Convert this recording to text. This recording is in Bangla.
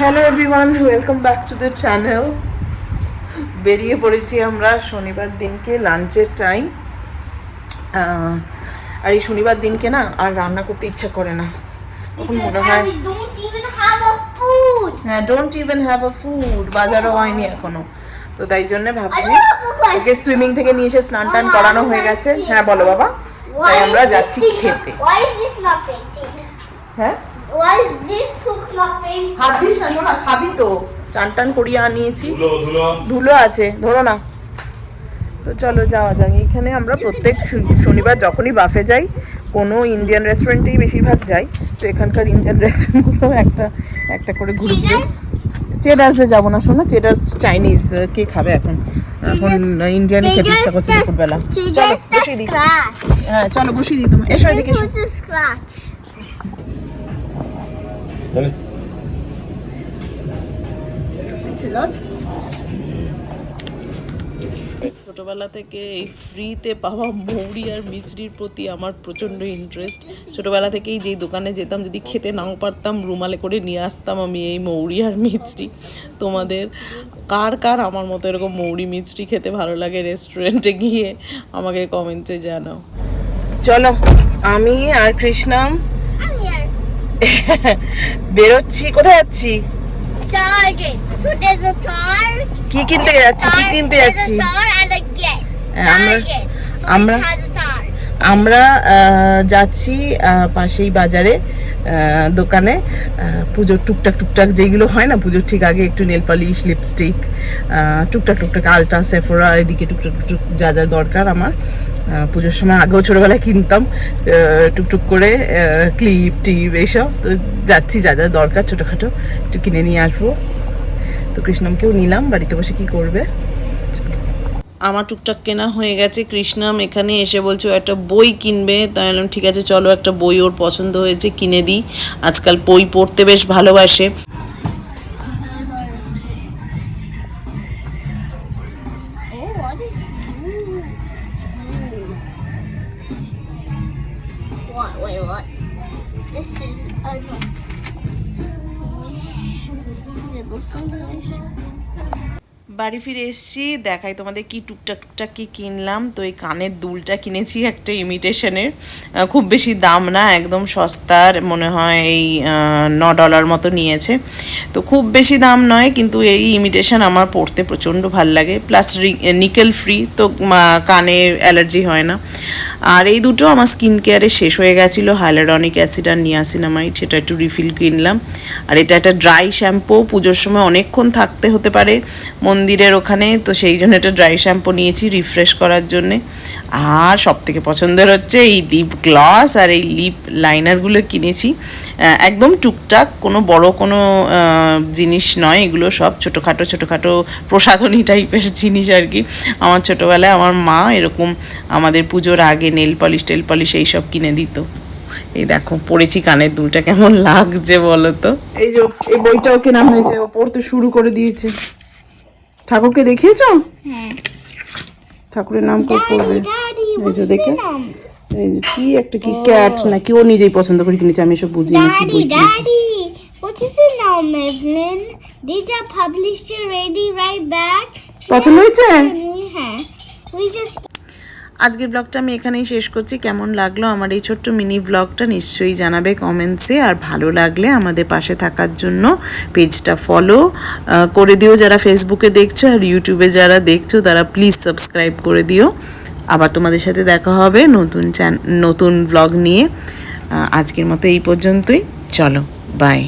Hello everyone welcome back to the channel বেরিয়ে পড়েছি আমরা শনিবার দিনকে লাঞ্চের টাইম আর এই শনিবার দিনকে না আর রান্না করতে ইচ্ছা করে না। তখন মনে হয়. হ্যাঁ don't even have a food বাজারও হয়নি এখনও। তো তাই জন্য ভাবছি. ওকে সুইমিং থেকে নিয়ে এসে স্নান টান করানো হয়ে গেছে। হ্যাঁ বলো বাবা। তাই আমরা যাচ্ছি খেতে? হ্যাঁ? হাত দিস না শোনা খাবি তো। চান টান করিয়ে আনিয়েছি। ধুলো আছে ধরো না। তো চলো যাওয়া যাক। এখানে আমরা প্রত্যেক শু- শনিবার যখনই বাফে যাই কোনো ইন্ডিয়ান রেস্টুরেন্টেই বেশিরভাগ যাই তো এখানকার ইন্ডিয়ান রেস্টুরেন্টগুলো একটা একটা করে ঘুরে ঘুরে চেডার্সে যাব না শোনো চেডার্স চাইনিজ কে খাবে এখন? এখন ইন্ডিয়ানই খেতে ইচ্ছা করছে দুপুরবেলা চলো বসিয়ে দিই। হ্যাঁ চলো বসিয়ে দিই তোমার এসো এদিকে ছোটবেলা থেকে এই ফ্রিতে পাওয়া মৌরি আর মিচড়ির প্রতি আমার প্রচণ্ড ইন্টারেস্ট ছোটবেলা থেকেই যেই দোকানে যেতাম যদি খেতে নাও পারতাম রুমালে করে নিয়ে আসতাম আমি এই মৌরি আর মিচড়ি তোমাদের কার কার আমার মতো এরকম মৌরি মিচড়ি খেতে ভালো লাগে রেস্টুরেন্টে গিয়ে আমাকে কমেন্টে জানাও। চলো আমি আর কৃষ্ণাম. বেরোচ্ছি কোথায় যাচ্ছি? কি কিনতে যাচ্ছি? কি কিনতে যাচ্ছি? আমরা আমরা যাচ্ছি পাশেই বাজারে। দোকানে পুজোর টুকটাক টুকটাক যেগুলো হয় না, পুজোর ঠিক আগে একটু নেল পালিশ, লিপস্টিক টুকটাক টুকটাক আলটা সেফোরা, এদিকে টুকটাক টুকটাক যা যা দরকার আমার। পুজোর সময় আগেও ছোটোবেলায় কিনতাম টুকটুক করে ক্লিপ, টিপ এইসব। তো যাচ্ছি, যা যা দরকার ছোটোখাটো একটু কিনে নিয়ে আসব। তো কৃষ্ণমকেও নিলাম, বাড়িতে বসে কি করবে? আমার টুকটাক কেনা হয়ে গেছে। কৃষ্ণাম এখানে এসে বলছে ও একটা বই কিনবে। তাই বললাম ঠিক আছে চলো একটা বই ওর পছন্দ হয়েছে কিনে দিই। আজকাল বই পড়তে বেশ ভালোবাসে। What is? Wait, বাড়ি ফিরে এসেছি, দেখাই তোমাদের কি টুকটাক টুকটাক কি কিনলাম। তো এই কানের দুলটা কিনেছি একটা ইমিটেশনের খুব বেশি দাম না, একদম সস্তার, মনে হয় এই ন ডলার মতো নিয়েছে। তো খুব বেশি দাম নয়, কিন্তু এই ইমিটেশন আমার পড়তে প্রচণ্ড ভালো লাগে। প্লাস নিকেল ফ্রি তো কানে অ্যালার্জি হয় না। আর এই দুটো আমার স্কিন কেয়ারে শেষ হয়ে গেছিল হাইলারনিক অ্যাসিড আর নিয়াসিনামাইড সেটা একটু রিফিল কিনলাম। আর এটা একটা ড্রাই শ্যাম্পু পুজোর সময় অনেকক্ষণ থাকতে হতে পারে মন্দিরের ওখানে, তো সেই জন্য একটা ড্রাই শ্যাম্পু নিয়েছি রিফ্রেশ করার জন্যে। আর সব থেকে পছন্দের হচ্ছে এই লিপ গ্লস আর এই লিপ লাইনারগুলো কিনেছি। একদম টুকটাক, কোনো বড় কোনো জিনিস নয়, এগুলো সব ছোটোখাটো ছোটোখাটো প্রসাধনী টাইপের জিনিস আর কি। আমার ছোটোবেলায় আমার মা এরকম আমাদের পুজোর আগে নেল পলিশ টেল পলিশ এইসব কিনে দিত। এই দেখো পড়েছি কানের দুলটা কেমন লাগছে বলো তো? এই যে এই বইটাও কেনা হয়েছে ও পড়তে শুরু করে দিয়েছে। ঠাকুরকে দেখিয়েছো? হ্যাঁ। ঠাকুরের নাম করে পড়বে? এই যে দেখে। এই যে কি একটা কি ক্যাট নাকি ও নিজেই পছন্দ করে কিনেছে আমি এসব বুঝি না কি বই what is it now, Evelyn? Did the publisher ready right back? পছন্দ হয়েছে? হ্যাঁ we just আজকের ব্লগটা আমি এখানেই শেষ করছি। কেমন লাগল আমার এই ছোট্ট মিনি ব্লগটা নিশ্চয়ই জানাবে কমেন্টসে আর ভালো লাগলে আমাদের পাশে থাকার জন্য পেজটা ফলো করে দিও যারা ফেসবুকে দেখছ আর ইউটিউবে যারা দেখছ, তারা প্লিজ সাবস্ক্রাইব করে দিও। আবার তোমাদের সাথে দেখা হবে নতুন চ্যান নতুন ব্লগ নিয়ে। আজকের মতো এই পর্যন্তই। চলো বাই